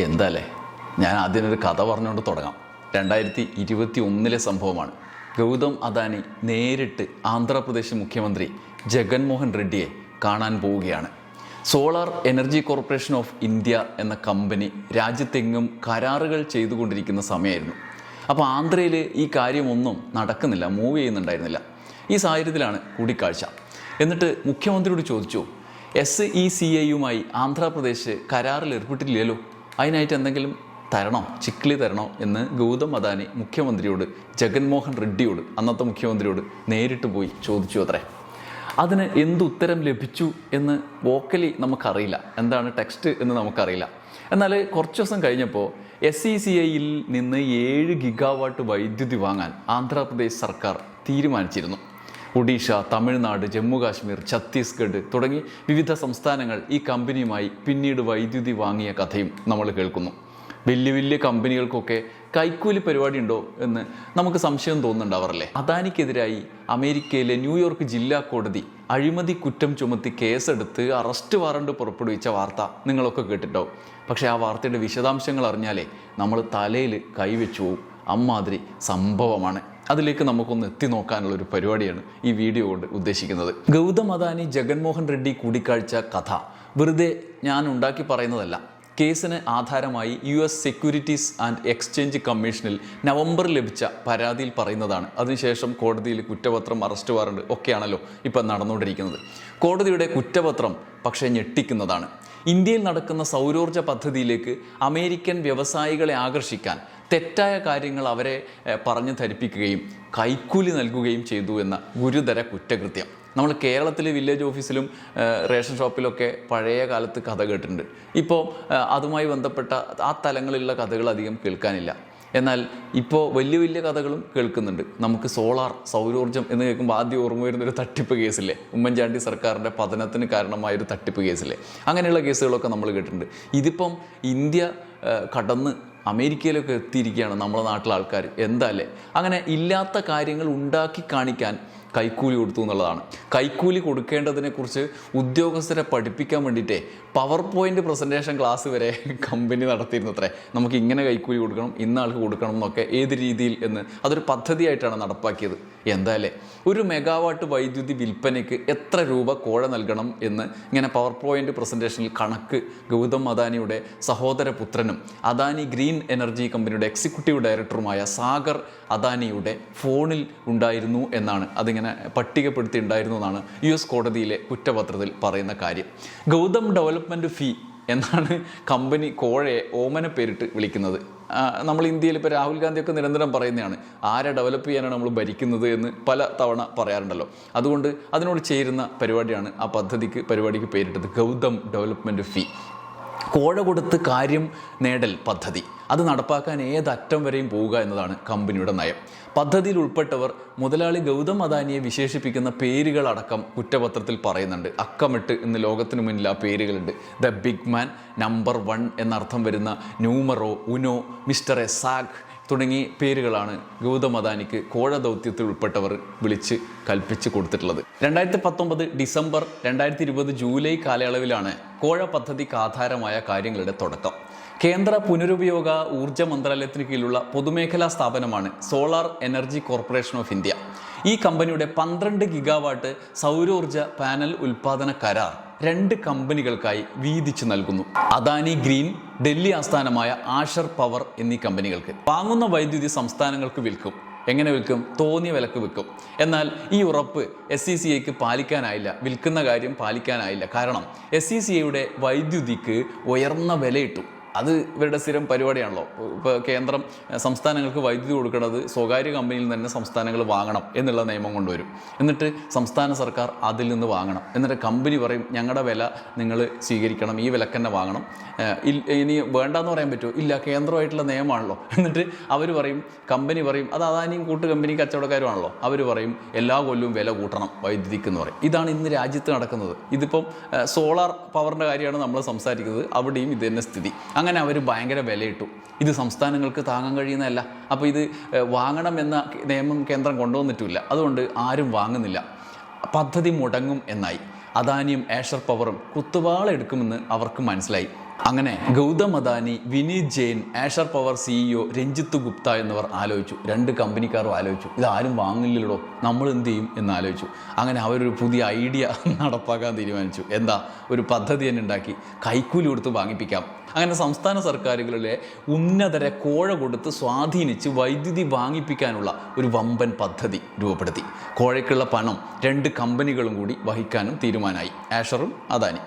എന്താല്ലേ? ഞാൻ ആദ്യം ഒരു കഥ പറഞ്ഞുകൊണ്ട് തുടങ്ങാം. രണ്ടായിരത്തി ഇരുപത്തി ഒന്നിലെ സംഭവമാണ്. ഗൗതം അദാനി നേരിട്ട് ആന്ധ്രാപ്രദേശ് മുഖ്യമന്ത്രി ജഗൻമോഹൻ റെഡ്ഡിയെ കാണാൻ പോവുകയാണ്. Solar energy corporation of India എന്ന കമ്പനി രാജ്യത്തെങ്ങും കരാറുകൾ ചെയ്തുകൊണ്ടിരിക്കുന്ന സമയമായിരുന്നു. അപ്പോൾ ആന്ധ്രയിൽ ഈ കാര്യമൊന്നും നടക്കുന്നില്ല മൂവ് ചെയ്യുന്നുണ്ടായിരുന്നില്ല. ഈ സാഹചര്യത്തിലാണ് കൂടിക്കാഴ്ച. എന്നിട്ട് മുഖ്യമന്ത്രിയോട് ചോദിച്ചു എസ് ഇ സി എയുമായി ആന്ധ്രാപ്രദേശ് കരാറിൽ ഏർപ്പെട്ടില്ലല്ലോ അതിനായിട്ട് എന്തെങ്കിലും തരണോ? ചിക്ലി തരണോ? എന്ന് ഗൗതം അദാനി മുഖ്യമന്ത്രിയോട് ജഗൻമോഹൻ റെഡ്ഡിയോട് അന്നത്തെ മുഖ്യമന്ത്രിയോട് നേരിട്ട് പോയി ചോദിച്ചു അത്രേ. അതിന് എന്ത് ഉത്തരം ലഭിച്ചു എന്ന് വോക്കലി നമുക്കറിയില്ല. എന്താണ് ടെക്സ്റ്റ് എന്ന് നമുക്കറിയില്ല. എന്നാൽ കുറച്ച് ദിവസം കഴിഞ്ഞപ്പോൾ എസ് ഇ സി ഐയിൽ നിന്ന് ഏഴ് ഗിഗാവാട്ട് വൈദ്യുതി വാങ്ങാൻ ആന്ധ്രാപ്രദേശ് സർക്കാർ തീരുമാനിച്ചിരുന്നു. ഒഡീഷ തമിഴ്നാട് ജമ്മു കാശ്മീർ ഛത്തീസ്ഗഡ് തുടങ്ങി വിവിധ സംസ്ഥാനങ്ങൾ ഈ കമ്പനിയുമായി പിന്നീട് വൈദ്യുതി വാങ്ങിയ കഥയും നമ്മൾ കേൾക്കുന്നു. വലിയ വലിയ കമ്പനികൾക്കൊക്കെ കൈക്കൂലി പരിപാടി ഉണ്ടോ എന്ന് നമുക്ക് സംശയം തോന്നുന്നുണ്ടാവാറല്ലേ? അദാനിക്കെതിരായി അമേരിക്കയിലെ ന്യൂയോർക്ക് ജില്ലാ കോടതി അഴിമതി കുറ്റം ചുമത്തി കേസെടുത്ത് അറസ്റ്റ് വാറണ്ട് പുറപ്പെടുവിച്ച വാർത്ത നിങ്ങളൊക്കെ കേട്ടിട്ടുണ്ടാവും. പക്ഷേ ആ വാർത്തയുടെ വിശദാംശങ്ങൾ അറിഞ്ഞാലേ നമ്മൾ തലയിൽ കൈവച്ചു പോവും. അമ്മാതിരി സംഭവമാണ്. അതിലേക്ക് നമുക്കൊന്ന് എത്തി നോക്കാനുള്ള ഒരു പരിപാടിയാണ് ഈ വീഡിയോ കൊണ്ട് ഉദ്ദേശിക്കുന്നത്. ഗൗതം അദാനി ജഗൻമോഹൻ റെഡ്ഡി കൂടിക്കാഴ്ച കഥ. വെറുതെ ഞാൻ ഉണ്ടാക്കി പറയുന്നതല്ല. കേസിന് ആധാരമായി U S securities and exchange കമ്മീഷനിൽ നവംബറിൽ ലഭിച്ച പരാതിയിൽ പറയുന്നതാണ്. അതിനുശേഷം കോടതിയിൽ കുറ്റപത്രം അറസ്റ്റ് വാറണ്ട് ഒക്കെയാണല്ലോ ഇപ്പം നടന്നുകൊണ്ടിരിക്കുന്നത്. കോടതിയുടെ കുറ്റപത്രം പക്ഷേ ഞെട്ടിക്കുന്നതാണ്. ഇന്ത്യയിൽ നടക്കുന്ന സൗരോർജ പദ്ധതിയിലേക്ക് അമേരിക്കൻ വ്യവസായികളെ ആകർഷിക്കാൻ തെറ്റായ കാര്യങ്ങൾ അവരെ പറഞ്ഞു ധരിപ്പിക്കുകയും കൈക്കൂലി നൽകുകയും ചെയ്തു എന്ന ഗുരുതര കുറ്റകൃത്യം. നമ്മൾ കേരളത്തിലെ വില്ലേജ് ഓഫീസിലും റേഷൻ ഷോപ്പിലൊക്കെ പഴയ കാലത്ത് കഥ കേട്ടിട്ടുണ്ട്. ഇപ്പോൾ അതുമായി ബന്ധപ്പെട്ട ആ തലങ്ങളിലുള്ള കഥകൾ അധികം കേൾക്കാനില്ല. എന്നാൽ ഇപ്പോൾ വലിയ വലിയ കഥകളും കേൾക്കുന്നുണ്ട്. നമുക്ക് സോളാർ സൗരോർജം എന്ന് കേൾക്കുമ്പോൾ ആദ്യം ഓർമ്മ വരുന്നൊരു തട്ടിപ്പ് കേസില്ലേ? ഉമ്മൻചാണ്ടി സർക്കാരിന്റെ പതനത്തിന് കാരണമായ ഒരു തട്ടിപ്പ് കേസില്ലേ? അങ്ങനെയുള്ള കേസുകളൊക്കെ നമ്മൾ കേട്ടിട്ടുണ്ട്. ഇതിപ്പം ഇന്ത്യ കടന്ന് അമേരിക്കയിലൊക്കെ എത്തിയിരിക്കുകയാണ് നമ്മുടെ നാട്ടിലെ ആൾക്കാർ എന്താ അല്ലേ? അങ്ങനെ ഇല്ലാത്ത കാര്യങ്ങൾ ഉണ്ടാക്കി കാണിക്കാൻ കൈക്കൂലി കൊടുത്തു എന്നുള്ളതാണ്. കൈക്കൂലി കൊടുക്കേണ്ടതിനെക്കുറിച്ച് ഉദ്യോഗസ്ഥരെ പഠിപ്പിക്കാൻ വേണ്ടിയിട്ടേ പവർ പോയിന്റ് പ്രസന്റേഷൻ ക്ലാസ് വരെ കമ്പനി നടത്തിയിരുന്നു അത്രേ നമുക്ക് ഇങ്ങനെ കൈക്കൂലി കൊടുക്കണം ഇന്ന ആൾക്ക് കൊടുക്കണം എന്നൊക്കെ ഏത് രീതിയിൽ എന്ന് അതൊരു പദ്ധതിയായിട്ടാണ് നടപ്പാക്കിയത്. എന്തായാലേ ഒരു മെഗാവാട്ട് വൈദ്യുതി വിൽപ്പനയ്ക്ക് എത്ര രൂപ കോഴ നൽകണം എന്ന് ഇങ്ങനെ പവർ പോയിന്റ് പ്രസന്റേഷനിൽ കണക്ക് ഗൗതം അദാനിയുടെ സഹോദര പുത്രനും അദാനി ഗ്രീൻ എനർജി കമ്പനിയുടെ എക്സിക്യൂട്ടീവ് ഡയറക്ടറുമായ സാഗർ അദാനിയുടെ ഫോണിൽ ഉണ്ടായിരുന്നു എന്നാണ് അതിങ്ങനെ പട്ടികപ്പെടുത്തി ഉണ്ടായിരുന്നു എന്നാണ് യു എസ് കോടതിയിലെ കുറ്റപത്രത്തിൽ പറയുന്ന കാര്യം. ഗൗതം ഡെവലപ്മെന്റ് ഫീ എന്നാണ് കമ്പനി കോഴയെ ഓമന പേരിട്ട് വിളിക്കുന്നത്. നമ്മൾ ഇന്ത്യയിൽ ഇപ്പോൾ രാഹുൽ ഗാന്ധിയൊക്കെ നിരന്തരം പറയുന്നതാണ് ആരെ ഡെവലപ്പ് ചെയ്യാനാണ് നമ്മൾ ഭരിക്കുന്നത്? എന്ന് പല തവണ പറയാറുണ്ടല്ലോ. അതുകൊണ്ട് അതിനോട് ചേരുന്ന പരിപാടിയാണ് ആ പദ്ധതിക്ക് പരിപാടിക്ക് പേരിട്ടത് ഗൗതം ഡെവലപ്മെന്റ് ഫീ. കോഴ കൊടുത്ത് കാര്യം നേടൽ പദ്ധതി. അത് നടപ്പാക്കാൻ ഏതറ്റം വരെയും പോവുക എന്നതാണ് കമ്പനിയുടെ നയം. പദ്ധതിയിൽ ഉൾപ്പെട്ടവർ മുതലാളി ഗൗതം അദാനിയെ വിശേഷിപ്പിക്കുന്ന പേരുകളടക്കം കുറ്റപത്രത്തിൽ പറയുന്നുണ്ട്. അക്കമിട്ട് ഇന്ന് ലോകത്തിന് മുന്നിൽ ആ പേരുകളുണ്ട്. The big man number one എന്നർത്ഥം വരുന്ന ന്യൂമറോ ഉനോ മിസ്റ്റർ എസാഗ് തുടങ്ങി പേരുകളാണ് ഗൗതം അദാനിക്ക് കോഴ ദൗത്യത്തിൽ ഉൾപ്പെട്ടവർ വിളിച്ച് കൽപ്പിച്ച് കൊടുത്തിട്ടുള്ളത്. രണ്ടായിരത്തി പത്തൊമ്പത് ഡിസംബർ രണ്ടായിരത്തി ഇരുപത് ജൂലൈ കാലയളവിലാണ് കോഴ പദ്ധതിക്ക് ആധാരമായ കാര്യങ്ങളുടെ തുടക്കം. കേന്ദ്ര പുനരുപയോഗ ഊർജ മന്ത്രാലയത്തിന് കീഴിലുള്ള പൊതുമേഖലാ സ്ഥാപനമാണ് solar energy corporation of India. ഈ കമ്പനിയുടെ പന്ത്രണ്ട് ഗിഗാവാട്ട് സൗരോർജ പാനൽ ഉൽപാദന കരാർ രണ്ട് കമ്പനികൾക്കായി വീതിച്ചു നൽകുന്നു. അദാനി ഗ്രീൻ ഡൽഹി ആസ്ഥാനമായ ആഷർ പവർ എന്നീ കമ്പനികൾക്ക്. വാങ്ങുന്ന വൈദ്യുതി സംസ്ഥാനങ്ങൾക്ക് വിൽക്കും. എങ്ങനെ വിൽക്കും? തോന്നിയ വിലക്ക് വിൽക്കും. എന്നാൽ ഈ ഉറപ്പ് എസ് സി സി ഐക്ക് പാലിക്കാനായില്ല. വിൽക്കുന്ന കാര്യം പാലിക്കാനായില്ല. കാരണം എസ് സി സി ഐയുടെ വൈദ്യുതിക്ക് ഉയർന്ന വിലയിട്ടു. അത് ഇവരുടെ സ്ഥിരം പരിപാടിയാണല്ലോ. ഇപ്പോൾ കേന്ദ്രം സംസ്ഥാനങ്ങൾക്ക് വൈദ്യുതി കൊടുക്കുന്നത് സ്വകാര്യ കമ്പനിയിൽ തന്നെ സംസ്ഥാനങ്ങൾ വാങ്ങണം എന്നുള്ള നിയമം കൊണ്ടുവരും. എന്നിട്ട് സംസ്ഥാന സർക്കാർ അതിൽ നിന്ന് വാങ്ങണം. എന്നിട്ട് കമ്പനി പറയും ഞങ്ങളുടെ വില നിങ്ങൾ സ്വീകരിക്കണം ഈ വിലക്ക് തന്നെ വാങ്ങണം. ഇനി വേണ്ടാന്ന് പറയാൻ പറ്റുമോ ഇല്ല കേന്ദ്രമായിട്ടുള്ള നിയമമാണല്ലോ. എന്നിട്ട് അവർ പറയും കമ്പനി പറയും അത് അദാനിയും കൂട്ട് കമ്പനി കച്ചവടക്കാരുമാണല്ലോ. അവർ പറയും എല്ലാ കൊല്ലവും വില കൂട്ടണം വൈദ്യുതിക്ക് എന്ന് പറയും. ഇതാണ് ഇന്ന് രാജ്യത്ത് നടക്കുന്നത്. ഇതിപ്പം സോളാർ പവറിന്റെ കാര്യമാണ് നമ്മൾ സംസാരിക്കുന്നത്. അവിടെയും ഇത് തന്നെ സ്ഥിതി അങ്ങനെ അവർ ഭയങ്കര വിലയിട്ടു. ഇത് സംസ്ഥാനങ്ങൾക്ക് താങ്ങാൻ കഴിയുന്നതല്ല. അപ്പോൾ ഇത് വാങ്ങണം എന്ന നിയമം കേന്ദ്രം കൊണ്ടുവന്നിട്ടില്ല. അതുകൊണ്ട് ആരും വാങ്ങുന്നില്ല. പദ്ധതി മുടങ്ങും എന്നായി. അദാനിയും ഏഷർ പവറും കുത്തുവാളെടുക്കുമെന്ന് അവർക്ക് മനസ്സിലായി. അങ്ങനെ Gautam Adani Vineet Jain Azure power CEO Ranjit Gupta എന്നിവർ ആലോചിച്ചു. രണ്ട് കമ്പനിക്കാരും ആലോചിച്ചു. ഇതാരും വാങ്ങില്ലല്ലോ നമ്മൾ എന്ത് ചെയ്യും എന്ന് ആലോചിച്ചു. അങ്ങനെ അവരൊരു പുതിയ ഐഡിയ നടപ്പാക്കാൻ തീരുമാനിച്ചു. എന്താ? ഒരു പദ്ധതി തന്നെ ഉണ്ടാക്കി. കൈക്കൂലി കൊടുത്ത് വാങ്ങിപ്പിക്കാം. അങ്ങനെ സംസ്ഥാന സർക്കാരുകളിലെ ഉന്നതരെ കോഴ കൊടുത്ത് സ്വാധീനിച്ച് വൈദ്യുതി വാങ്ങിപ്പിക്കാനുള്ള ഒരു വമ്പൻ പദ്ധതി രൂപപ്പെടുത്തി. കോഴയ്ക്കുള്ള പണം രണ്ട് കമ്പനികളും കൂടി വഹിക്കാനും തീരുമാനമായി. ആഷറും അദാനി.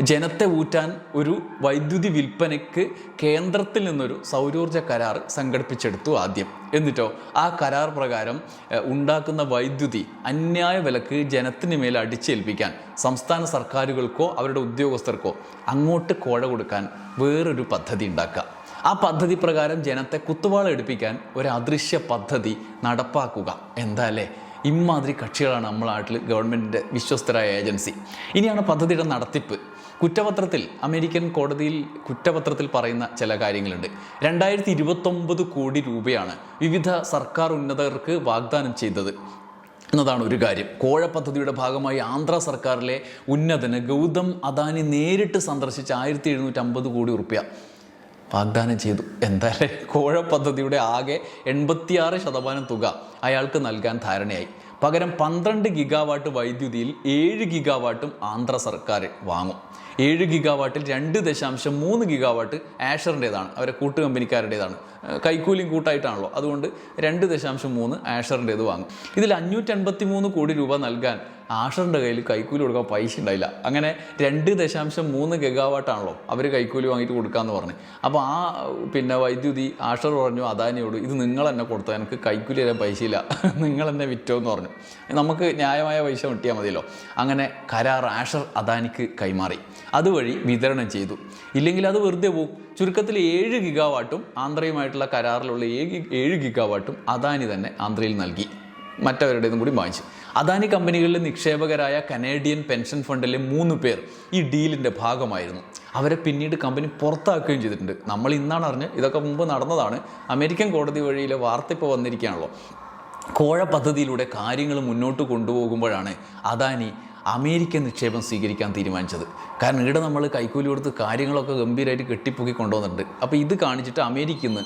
ജനത്തെ ഊറ്റാൻ ഒരു വൈദ്യുതി വിൽപ്പനയ്ക്ക് കേന്ദ്രത്തിൽ നിന്നൊരു സൗരോർജ കരാർ സംഘടിപ്പിച്ചെടുത്തു ആദ്യം. എന്നിട്ടോ ആ കരാർ പ്രകാരം ഉണ്ടാക്കുന്ന വൈദ്യുതി അന്യായ വിലക്ക് ജനത്തിന് മേൽ അടിച്ചേൽപ്പിക്കാൻ സംസ്ഥാന സർക്കാരുകൾക്കോ അവരുടെ ഉദ്യോഗസ്ഥർക്കോ അങ്ങോട്ട് കോഴ കൊടുക്കാൻ വേറൊരു പദ്ധതി ഉണ്ടാക്കുക. ആ പദ്ധതി പ്രകാരം ജനത്തെ കുത്തുവാള എടുപ്പിക്കാൻ ഒരു അദൃശ്യ പദ്ധതി നടപ്പാക്കുക. എന്താ അല്ലേ? ഇമാതിരി കക്ഷികളാണ് നമ്മളെ നാട്ടിൽ ഗവൺമെന്റിന്റെ വിശ്വസ്തരായ ഏജൻസി. ഇനിയാണ് പദ്ധതിയുടെ നടത്തിപ്പ്. കുറ്റപത്രത്തിൽ അമേരിക്കൻ കോടതിയിൽ കുറ്റപത്രത്തിൽ പറയുന്ന ചില കാര്യങ്ങളുണ്ട്. രണ്ടായിരത്തി ഇരുപത്തൊമ്പത് കോടി രൂപയാണ് വിവിധ സർക്കാർ ഉന്നതർക്ക് വാഗ്ദാനം ചെയ്തത്. എന്നതാണ് ഒരു കാര്യം. കോഴ പദ്ധതിയുടെ ഭാഗമായി ആന്ധ്ര സർക്കാരിലെ ഉന്നതന് ഗൗതം അദാനി നേരിട്ട് സന്ദർശിച്ച ആയിരത്തി എഴുന്നൂറ്റി അമ്പത് കോടി റുപ്യ വാഗ്ദാനം ചെയ്തു. എന്തായാലും കോഴ പദ്ധതിയുടെ ആകെ എൺപത്തിയാറ് ശതമാനം തുക അയാൾക്ക് നൽകാൻ ധാരണയായി. പകരം പന്ത്രണ്ട് ഗിഗാവാട്ട് വൈദ്യുതിയിൽ ഏഴ് ഗിഗാവാട്ടും ആന്ധ്ര സർക്കാർ വാങ്ങും. ഏഴ് ഗിഗാവാട്ടിൽ രണ്ട് ദശാംശം മൂന്ന് ഗിഗാവാട്ട് ആഷറിന്റേതാണ് അവരെ കൂട്ടു കമ്പനിക്കാരുടേതാണ് കൈക്കൂലിയും കൂട്ടായിട്ടാണല്ലോ. അതുകൊണ്ട് രണ്ട് ദശാംശം മൂന്ന് ആഷറിന്റേത് വാങ്ങും. ഇതിൽ അഞ്ഞൂറ്റൻപത്തി മൂന്ന് കോടി രൂപ നൽകാൻ ആഷറിന്റെ കയ്യിൽ കൈക്കൂലി കൊടുക്കാൻ പൈസ ഉണ്ടായില്ല. അങ്ങനെ രണ്ട് ദശാംശം മൂന്ന് ഗഗാവാട്ടാണല്ലോ അവർ കൈക്കൂലി വാങ്ങിയിട്ട് കൊടുക്കാമെന്ന് പറഞ്ഞു. അപ്പോൾ ആ പിന്നെ വൈദ്യുതി ആഷർ പറഞ്ഞു അദാനിയോട് ഇത് നിങ്ങൾ തന്നെ കൊടുത്തോ എനിക്ക് കൈക്കൂലി തരാൻ പൈസ ഇല്ല. നിങ്ങൾ എന്നെ വിറ്റോ എന്ന് പറഞ്ഞു. നമുക്ക് ന്യായമായ പൈസ കിട്ടിയാൽ മതിയല്ലോ. അങ്ങനെ കരാർ ആഷർ അദാനിക്ക് കൈമാറി. അതുവഴി വിതരണം ചെയ്തു. ഇല്ലെങ്കിൽ അത് വെറുതെ പോകും ചുരുക്കത്തിൽ ഏഴ് ഗിഗാവാട്ടും ആന്ധ്രയുമായിട്ടുള്ള കരാറിലുള്ള ഏഴ് ഏഴ് ഗിഗാവാട്ടും അദാനി തന്നെ ആന്ധ്രയിൽ നൽകി. മറ്റവരുടേതും കൂടി വാങ്ങിച്ചു. അദാനി കമ്പനികളിലെ നിക്ഷേപകരായ കനേഡിയൻ പെൻഷൻ ഫണ്ടിലെ മൂന്ന് പേർ ഈ ഡീലിന്റെ ഭാഗമായിരുന്നു. അവരെ പിന്നീട് കമ്പനി പുറത്താക്കുകയും ചെയ്തിട്ടുണ്ട്. നമ്മൾ ഇന്നാണ് അറിഞ്ഞ് ഇതൊക്കെ മുമ്പ് നടന്നതാണ്. അമേരിക്കൻ കോടതി വഴിയിലെ വാർത്ത ഇപ്പോൾ വന്നിരിക്കുകയാണല്ലോ. കോഴ പദ്ധതിയിലൂടെ കാര്യങ്ങൾ മുന്നോട്ട് കൊണ്ടുപോകുമ്പോഴാണ് അദാനി അമേരിക്കൻ നിക്ഷേപം സ്വീകരിക്കാൻ തീരുമാനിച്ചത്. കാരണം ഇവിടെ നമ്മൾ കൈക്കൂലി കൊടുത്ത് കാര്യങ്ങളൊക്കെ ഗംഭീരമായിട്ട് കെട്ടിപ്പൊക്കി കൊണ്ടുവന്നിട്ടുണ്ട്. അപ്പോൾ ഇത് കാണിച്ചിട്ട് അമേരിക്കയിൽ നിന്ന്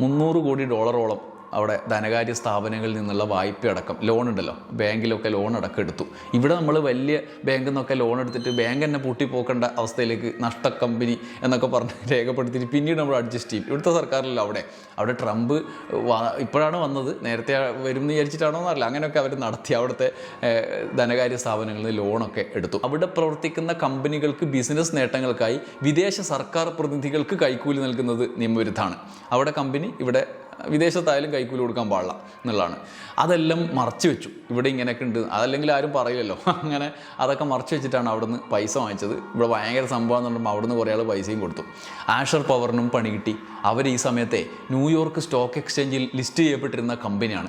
മുന്നൂറ് കോടി ഡോളറോളം അവിടെ ധനകാര്യ സ്ഥാപനങ്ങളിൽ നിന്നുള്ള വായ്പ അടക്കം ലോൺ ഉണ്ടല്ലോ ബാങ്കിലൊക്കെ ലോൺ അടക്കം എടുത്തു. ഇവിടെ നമ്മൾ വലിയ ബാങ്കിൽ നിന്നൊക്കെ ലോൺ എടുത്തിട്ട് ബാങ്ക് തന്നെ പൂട്ടിപ്പോക്കേണ്ട അവസ്ഥയിലേക്ക് നഷ്ട കമ്പനി എന്നൊക്കെ പറഞ്ഞ് രേഖപ്പെടുത്തിയിട്ട് പിന്നീട് നമ്മൾ അഡ്ജസ്റ്റ് ചെയ്യും. ഇവിടുത്തെ സർക്കാരിലല്ല അവിടെ. അവിടെ ട്രംപ് ഇപ്പോഴാണ് വന്നത്. നേരത്തെ വരും എന്ന് വിചാരിച്ചിട്ടാണോ എന്നറിയില്ല. അങ്ങനെയൊക്കെ അവർ നടത്തി. അവിടുത്തെ ധനകാര്യ സ്ഥാപനങ്ങളിൽ നിന്ന് ലോണൊക്കെ എടുത്തു. അവിടെ പ്രവർത്തിക്കുന്ന കമ്പനികൾക്ക് ബിസിനസ് നേട്ടങ്ങൾക്കായി വിദേശ സർക്കാർ പ്രതിനിധികൾക്ക് കൈക്കൂലി നൽകുന്നത് നിയമവിരുദ്ധമാണ്. അവിടെ കമ്പനി ഇവിടെ വിദേശത്തായാലും കൈക്കൂലി കൊടുക്കാൻ പാടില്ല എന്നുള്ളതാണ്. അതെല്ലാം മറച്ചു വെച്ചു. ഇവിടെ ഇങ്ങനെയൊക്കെ ഉണ്ട്. അതല്ലെങ്കിൽ ആരും പറയില്ലല്ലോ. അങ്ങനെ അതൊക്കെ മറച്ചു വെച്ചിട്ടാണ് അവിടുന്ന് പൈസ വാങ്ങിച്ചത്. ഇവിടെ ഭയങ്കര സംഭവം എന്ന് പറയുമ്പോൾ അവിടുന്ന് കുറേ ആൾ പൈസയും കൊടുത്തു. ആഷർ പവറിനും പണി കിട്ടി. അവർ ഈ സമയത്തെ ന്യൂയോർക്ക് സ്റ്റോക്ക് എക്സ്ചേഞ്ചിൽ ലിസ്റ്റ് ചെയ്യപ്പെട്ടിരുന്ന കമ്പനിയാണ്.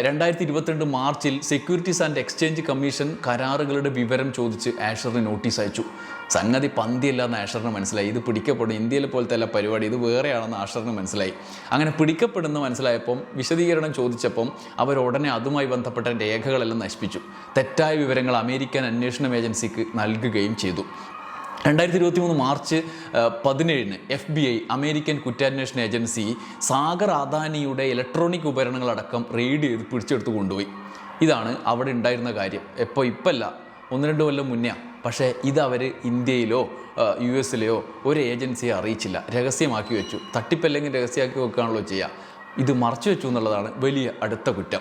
രണ്ടായിരത്തി ഇരുപത്തിരണ്ട് മാർച്ചിൽ സെക്യൂരിറ്റീസ് ആൻഡ് എക്സ്ചേഞ്ച് കമ്മീഷൻ കരാറുകളുടെ വിവരം ചോദിച്ച് ആഷറിന് നോട്ടീസ് അയച്ചു. സംഗതി പന്തിയല്ലെന്ന് ആഷറിന് മനസ്സിലായി. ഇത് പിടിക്കപ്പെടും ഇന്ത്യയിലെ പോലത്തെ അല്ല പരിപാടി. ഇത് വേറെയാണെന്ന് ആഷറിന് മനസ്സിലായി. അങ്ങനെ പിടിക്കപ്പെടുന്ന മനസ്സിലായപ്പം വിശദീകരണം ചോദിച്ചപ്പം അവർ ഉടനെ അതുമായി ബന്ധപ്പെട്ട രേഖകളെല്ലാം നശിപ്പിച്ചു. തെറ്റായ വിവരങ്ങൾ അമേരിക്കൻ അന്വേഷണ ഏജൻസിക്ക് നൽകുകയും ചെയ്തു. രണ്ടായിരത്തി ഇരുപത്തി മൂന്ന് മാർച്ച് പതിനേഴിന് എഫ് ബി ഐ അമേരിക്കൻ കുറ്റാന്വേഷണ ഏജൻസി സാഗർ അദാനിയുടെ ഇലക്ട്രോണിക് ഉപകരണങ്ങളടക്കം റെയ്ഡ് ചെയ്ത് പിടിച്ചെടുത്ത് കൊണ്ടുപോയി. ഇതാണ് അവിടെ ഉണ്ടായിരുന്ന കാര്യം. എപ്പോൾ ഇപ്പല്ല ഒന്ന് രണ്ട് കൊല്ലം മുന്നേ പക്ഷേ ഇത് അവർ ഇന്ത്യയിലോ യു എസിലെയോ ഒരു ഏജൻസിയെ അറിയിച്ചില്ല. രഹസ്യമാക്കി വെച്ചു. തട്ടിപ്പല്ലെങ്കിൽ രഹസ്യമാക്കി വെക്കുകയാണല്ലോ ചെയ്യുക ഇത് മറച്ചു വെച്ചു എന്നുള്ളതാണ് വലിയ അടുത്ത കുറ്റം.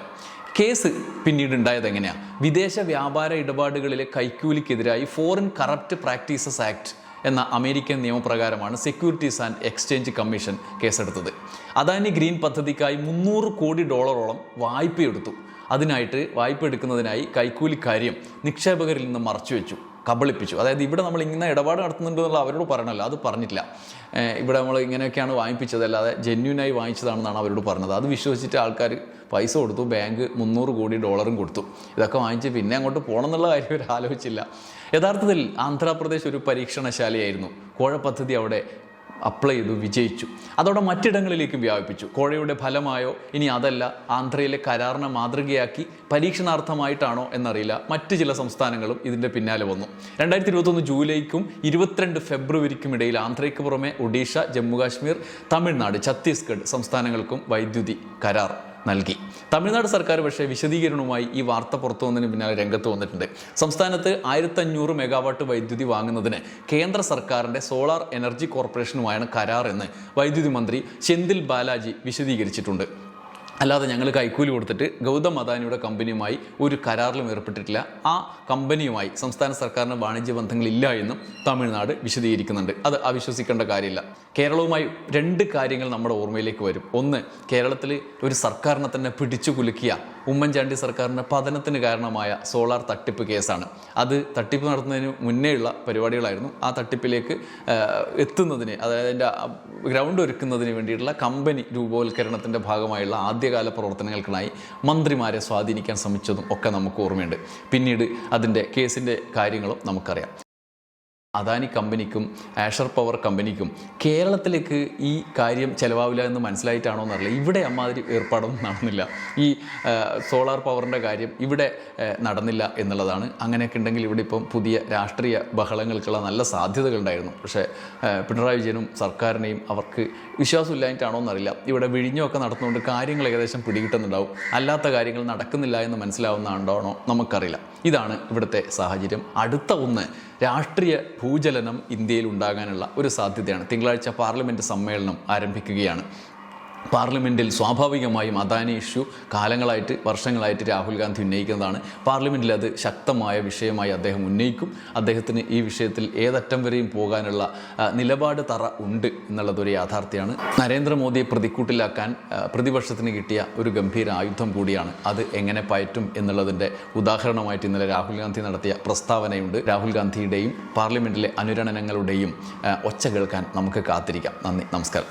കേസ് പിന്നീട് ഉണ്ടായത് എങ്ങനെയാണ് വിദേശ വ്യാപാര ഇടപാടുകളിലെ കൈക്കൂലിക്കെതിരായി ഫോറിൻ കറപ്റ്റ് പ്രാക്ടീസസ് ആക്ട് എന്ന അമേരിക്കൻ നിയമപ്രകാരമാണ് സെക്യൂരിറ്റീസ് ആൻഡ് എക്സ്ചേഞ്ച് കമ്മീഷൻ കേസെടുത്തത്. അദാനി ഗ്രീൻ പദ്ധതിക്കായി മുന്നൂറ് കോടി ഡോളറോളം വായ്പയെടുത്തു. അതിനായിട്ട് വായ്പ എടുക്കുന്നതിനായി കൈക്കൂലിക്കാര്യം നിക്ഷേപകരിൽ നിന്ന് മറച്ചുവെച്ചു കബളിപ്പിച്ചു. അതായത് ഇവിടെ നമ്മൾ ഇങ്ങനെ ഇടപാട് നടത്തുന്നുണ്ട് എന്നുള്ള അവരോട് പറയണമല്ലോ അത് പറഞ്ഞില്ല ഇവിടെ നമ്മൾ ഇങ്ങനെയൊക്കെയാണ് വാങ്ങിപ്പിച്ചത് അല്ലാതെ ജെന്യൂനായി വാങ്ങിച്ചതാണെന്നാണ് അവരോട് പറഞ്ഞത്. അത് വിശ്വസിച്ചിട്ട് ആൾക്കാർ പൈസ കൊടുത്തു ബാങ്ക് മുന്നൂറ് കോടി ഡോളറും കൊടുത്തു. ഇതൊക്കെ വാങ്ങിച്ച് പിന്നെ അങ്ങോട്ട് പോകണം എന്നുള്ള കാര്യം ഇവർ ആലോചിച്ചില്ല. യഥാർത്ഥത്തിൽ ആന്ധ്രാപ്രദേശ് ഒരു പരീക്ഷണശാലയായിരുന്നു. കോഴ പദ്ധതി അവിടെ അപ്ലൈ ചെയ്തു വിജയിച്ചു. അതോടെ മറ്റിടങ്ങളിലേക്ക് വ്യാപിപ്പിച്ചു. കോഴയുടെ ഫലമായോ ഇനി അതല്ല ആന്ധ്രയിലെ കരാറിനെ മാതൃകയാക്കി പരീക്ഷണാർത്ഥമായിട്ടാണോ എന്നറിയില്ല. മറ്റ് ചില സംസ്ഥാനങ്ങളും ഇതിന്റെ പിന്നാലെ വന്നു. രണ്ടായിരത്തി ഇരുപത്തൊന്ന് ജൂലൈക്കും ഇരുപത്തിരണ്ട് ഫെബ്രുവരിക്കും ഇടയിൽ ആന്ധ്രയ്ക്ക് പുറമെ ഒഡീഷ ജമ്മുകാശ്മീർ തമിഴ്നാട് ഛത്തീസ്ഗഡ് സംസ്ഥാനങ്ങൾക്കും വൈദ്യുതി കരാർ. നൽകി. തമിഴ്നാട് സർക്കാർ പക്ഷേ വിശദീകരണവുമായി ഈ വാർത്ത പുറത്തു വന്നതിന് പിന്നാലെ രംഗത്ത് വന്നിട്ടുണ്ട്. സംസ്ഥാനത്ത് ആയിരത്തഞ്ഞൂറ് മെഗാവാട്ട് വൈദ്യുതി വാങ്ങുന്നതിന് കേന്ദ്ര സർക്കാരിന്റെ സോളാർ എനർജി കോർപ്പറേഷനുമായാണ് കരാർ എന്ന് വൈദ്യുതി മന്ത്രി ചെന്തിൽ ബാലാജി വിശദീകരിച്ചിട്ടുണ്ട്. അല്ലാതെ ഞങ്ങൾ കൈക്കൂലി കൊടുത്തിട്ട് ഗൗതം അദാനിയുടെ കമ്പനിയുമായി ഒരു കരാറിലും ഏർപ്പെട്ടിട്ടില്ല. ആ കമ്പനിയുമായി സംസ്ഥാന സർക്കാരിന് വാണിജ്യ ബന്ധങ്ങളില്ല എന്നും തമിഴ്നാട് വിശദീകരിക്കുന്നുണ്ട്. അത് അവിശ്വസിക്കേണ്ട കാര്യമില്ല. കേരളവുമായി രണ്ട് കാര്യങ്ങൾ നമ്മുടെ ഓർമ്മയിലേക്ക് വരും. ഒന്ന് കേരളത്തിൽ ഒരു സർക്കാരിനെ തന്നെ പിടിച്ചു കുലുക്കിയ ഉമ്മൻചാണ്ടി സർക്കാരിന്റെ പതനത്തിന് കാരണമായ സോളാർ തട്ടിപ്പ് കേസാണ്. അത് തട്ടിപ്പ് നടത്തുന്നതിന് മുന്നേയുള്ള പരിപാടികളായിരുന്നു. ആ തട്ടിപ്പിലേക്ക് എത്തുന്നതിന് അതായത് അതിന്റെ ഗ്രൗണ്ട് ഒരുക്കുന്നതിന് വേണ്ടിയിട്ടുള്ള കമ്പനി രൂപവൽക്കരണത്തിന്റെ ഭാഗമായുള്ള ആദ്യകാല പ്രവർത്തനങ്ങൾക്കായി മന്ത്രിമാരെ സ്വാധീനിക്കാൻ ശ്രമിച്ചതും ഒക്കെ നമുക്ക് ഓർമ്മയുണ്ട്. പിന്നീട് അതിന്റെ കേസിന്റെ കാര്യങ്ങളും നമുക്കറിയാം. അദാനി കമ്പനിക്കും ആഷർ പവർ കമ്പനിക്കും കേരളത്തിലേക്ക് ഈ കാര്യം ചിലവാവില്ല എന്ന് മനസ്സിലായിട്ടാണോ എന്നറിയില്ല. ഇവിടെ അമ്മാതിരി ഏർപ്പാടൊന്നും നടന്നില്ല. ഈ സോളാർ പവറിന്റെ കാര്യം ഇവിടെ നടന്നില്ല എന്നുള്ളതാണ്. അങ്ങനെയൊക്കെ ഉണ്ടെങ്കിൽ ഇവിടെ ഇപ്പം പുതിയ രാഷ്ട്രീയ ബഹളങ്ങൾക്കുള്ള നല്ല സാധ്യതകളുണ്ടായിരുന്നു. പക്ഷേ പിണറായി വിജയനും സർക്കാരിനെയും അവർക്ക് വിശ്വാസമില്ലായിട്ടാണോ എന്നറിയില്ല. ഇവിടെ വിഴിഞ്ഞമൊക്കെ നടത്തുന്നതുകൊണ്ട് കാര്യങ്ങൾ ഏകദേശം പിടികിട്ടുന്നുണ്ടാവും. അല്ലാത്ത കാര്യങ്ങൾ നടക്കുന്നില്ല എന്ന് മനസ്സിലാവുന്നതാണോ നമുക്കറിയില്ല. ഇതാണ് ഇവിടുത്തെ സാഹചര്യം. അടുത്ത ഒന്ന് രാഷ്ട്രീയ ഭൂചലനം ഇന്ത്യയിൽ ഉണ്ടാകാനുള്ള ഒരു സാധ്യതയാണ്. തിങ്കളാഴ്ച പാർലമെന്റ് സമ്മേളനം ആരംഭിക്കുകയാണ്. പാർലമെന്റിൽ സ്വാഭാവികമായും അദാനി ഇഷ്യൂ കാലങ്ങളായിട്ട് വർഷങ്ങളായിട്ട് രാഹുൽ ഗാന്ധി ഉന്നയിക്കുന്നതാണ്. പാർലമെന്റിൽ അത് ശക്തമായ വിഷയമായി അദ്ദേഹം ഉന്നയിക്കും. അദ്ദേഹത്തിന് ഈ വിഷയത്തിൽ ഏതറ്റം വരെയും പോകാനുള്ള നിലപാട് തറ ഉണ്ട് എന്നുള്ളതൊരു യാഥാർത്ഥ്യമാണ്. നരേന്ദ്രമോദിയെ പ്രതിക്കൂട്ടിലാക്കാൻ പ്രതിപക്ഷത്തിന് കിട്ടിയ ഒരു ഗംഭീര ആയുധം കൂടിയാണ് അത് എങ്ങനെ പയറ്റും എന്നുള്ളതിന്റെ ഉദാഹരണമായിട്ട് ഇന്നലെ രാഹുൽ ഗാന്ധി നടത്തിയ പ്രസ്താവനയുണ്ട്. രാഹുൽ ഗാന്ധിയുടെയും പാർലമെന്റിലെ അനുരണനങ്ങളുടെയും ഒച്ച കേൾക്കാൻ നമുക്ക് കാത്തിരിക്കാം. നന്ദി നമസ്കാരം.